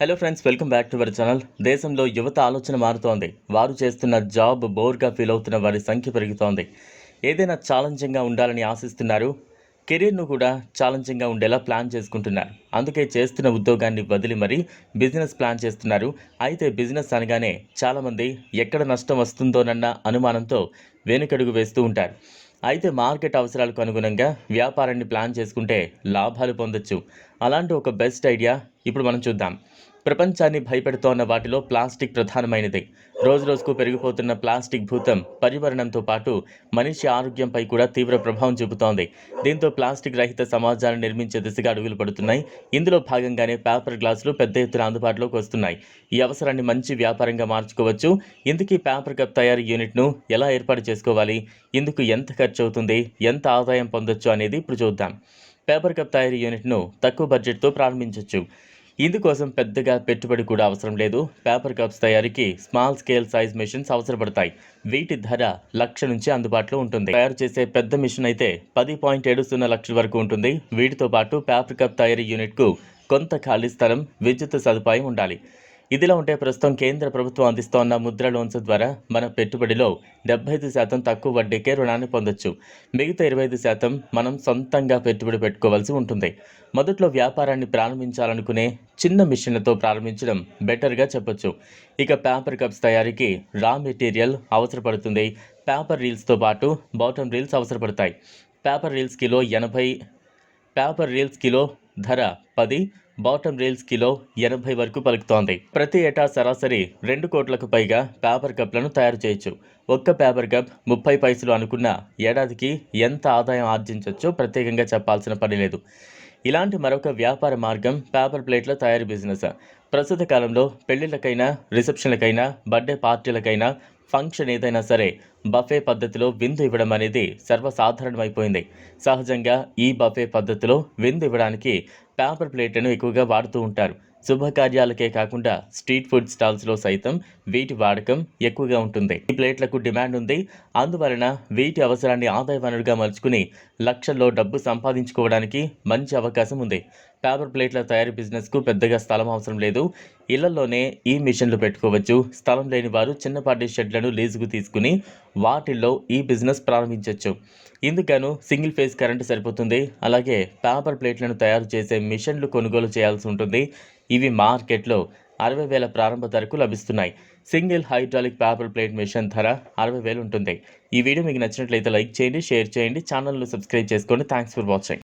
Hello friends welcome back to our channel దేశంలో యువత ఆలోచన మారుతోంది. వారు చేస్తున్న జాబ్ బోర్గా ఫీల్ అవుతున్న వారి సంఖ్య పెరుగుతోంది. ఏదైనా ఛాలెంజింగ్గా ఉండాలని ఆశిస్తున్నారు. కెరీర్ను కూడా ఛాలెంజింగ్గా ఉండేలా ప్లాన్ చేసుకుంటున్నారు. అందుకే చేస్తున్న ఉద్యోగాన్ని వదిలి మరీ బిజినెస్ ప్లాన్ చేస్తున్నారు. అయితే బిజినెస్ అనగానే చాలామంది ఎక్కడ నష్టం వస్తుందోనన్న అనుమానంతో వెనుకడుగు వేస్తూ ఉంటారు. అయితే మార్కెట్ అవసరాలకు అనుగుణంగా వ్యాపారాన్ని ప్లాన్ చేసుకుంటే లాభాలు పొందొచ్చు. అలాంటి ఒక బెస్ట్ ఐడియా ఇప్పుడు మనం చూద్దాం. ప్రపంచాన్ని భయపెడుతోన్న వాటిలో ప్లాస్టిక్ ప్రధానమైనది. రోజు రోజుకు పెరిగిపోతున్న ప్లాస్టిక్ భూతం పర్యావరణంతో పాటు మనిషి ఆరోగ్యంపై కూడా తీవ్ర ప్రభావం చూపుతోంది. దీంతో ప్లాస్టిక్ రహిత సమాజాన్ని నిర్మించే దిశగా అడుగులు పడుతున్నాయి. ఇందులో భాగంగానే పేపర్ గ్లాసులు పెద్ద ఎత్తున అందుబాటులోకి వస్తున్నాయి. ఈ అవసరాన్ని మంచి వ్యాపారంగా మార్చుకోవచ్చు. ఇందుకీ పేపర్ కప్ తయారీ యూనిట్ను ఎలా ఏర్పాటు చేసుకోవాలి? ఇందుకు ఎంత ఖర్చు అవుతుంది? ఎంత ఆదాయం పొందొచ్చు అనేది ఇప్పుడు చూద్దాం. పేపర్ కప్ తయారీ యూనిట్ను తక్కువ బడ్జెట్తో ప్రారంభించవచ్చు ఇందుకోసం పెద్దగా పెట్టుబడి కూడా అవసరం లేదు. పేపర్ కప్స్ తయారీకి స్మాల్ స్కేల్ సైజ్ మెషిన్స్ అవసరపడతాయి. వీటి ధర లక్ష నుంచి అందుబాటులో ఉంటుంది. తయారు చేసే పెద్ద మిషన్ అయితే పది పాయింట్ ఏడు సున్నా లక్షల వరకు ఉంటుంది. వీటితో పాటు పేపర్ కప్ తయారీ యూనిట్కు కొంత ఖాళీ స్థలం విద్యుత్ సదుపాయం ఉండాలి. ఇదిలా ఉంటే ప్రస్తుతం కేంద్ర ప్రభుత్వం అందిస్తోన్న ముద్ర లోన్స్ ద్వారా మన పెట్టుబడిలో డెబ్బై ఐదు శాతం తక్కువ వడ్డీకే రుణాన్ని పొందొచ్చు. మిగతా ఇరవై ఐదు శాతం మనం సొంతంగా పెట్టుబడి పెట్టుకోవాల్సి ఉంటుంది. మొదట్లో వ్యాపారాన్ని ప్రారంభించాలనుకునే చిన్న మిషన్లతో ప్రారంభించడం బెటర్గా చెప్పొచ్చు. ఇక పేపర్ కప్స్ తయారీకి రా మెటీరియల్ అవసరపడుతుంది. పేపర్ రీల్స్తో పాటు బాటమ్ రీల్స్ అవసరపడతాయి. పేపర్ రీల్స్ కిలో ఎనభై పేపర్ రీల్స్ కిలో ధర పది బాటమ్ రీల్స్ కిలో ఎనభై వరకు పలుకుతోంది. ప్రతి ఏటా సరాసరి రెండు కోట్లకు పైగా పేపర్ కప్లను తయారు చేయొచ్చు. ఒక్క పేపర్ కప్ ముప్పై పైసలు అనుకున్న ఏడాదికి ఎంత ఆదాయం ఆర్జించవచ్చో ప్రత్యేకంగా చెప్పాల్సిన పని లేదు. ఇలాంటి మరొక వ్యాపార మార్గం పేపర్ ప్లేట్ల తయారీ బిజినెస్. ప్రస్తుత కాలంలో పెళ్ళిళ్ళకైనా రిసెప్షన్లకైనా బర్త్డే పార్టీలకైనా ఫంక్షన్ ఏదైనా సరే బఫే పద్ధతిలో విందు ఇవ్వడం అనేది సర్వసాధారణమైపోయింది. సహజంగా ఈ బఫే పద్ధతిలో విందు ఇవ్వడానికి పేపర్ ప్లేట్లను ఎక్కువగా వాడుతూ ఉంటారు. శుభకార్యాలకే కాకుండా స్ట్రీట్ ఫుడ్ స్టాల్స్లో సైతం వీటి వాడకం ఎక్కువగా ఉంటుంది. ఈ ప్లేట్లకు డిమాండ్ ఉంది. అందువలన వీటి అవసరాన్ని ఆదాయ వనరుగా మలుచుకుని లక్షల్లో డబ్బు సంపాదించుకోవడానికి మంచి అవకాశం ఉంది. పేపర్ ప్లేట్ల తయారీ బిజినెస్కు పెద్దగా స్థలం అవసరం లేదు. ఇళ్ళలోనే ఈ మిషన్లు పెట్టుకోవచ్చు. స్థలం లేని వారు చిన్నపాటి షెడ్లను లీజుకు తీసుకుని వాటిల్లో ఈ బిజినెస్ ప్రారంభించవచ్చు ఇందుకను సింగిల్ ఫేజ్ కరెంటు సరిపోతుంది. అలాగే పేపర్ ప్లేట్లను తయారు చేసే మిషన్లు కొనుగోలు చేయాల్సి ఉంటుంది. ఇవి మార్కెట్లో అరవై వేల ప్రారంభ ధరకు లభిస్తున్నాయి. Single hydraulic paper plate machine ధర అరవై వేలు ఉంటుంది. ఈ వీడియో మీకు నచ్చినట్లయితే లైక్ చేయండి షేర్ చేయండి ఛానల్ను సబ్స్క్రైబ్ చేసుకోండి థ్యాంక్స్ ఫర్ వాచింగ్.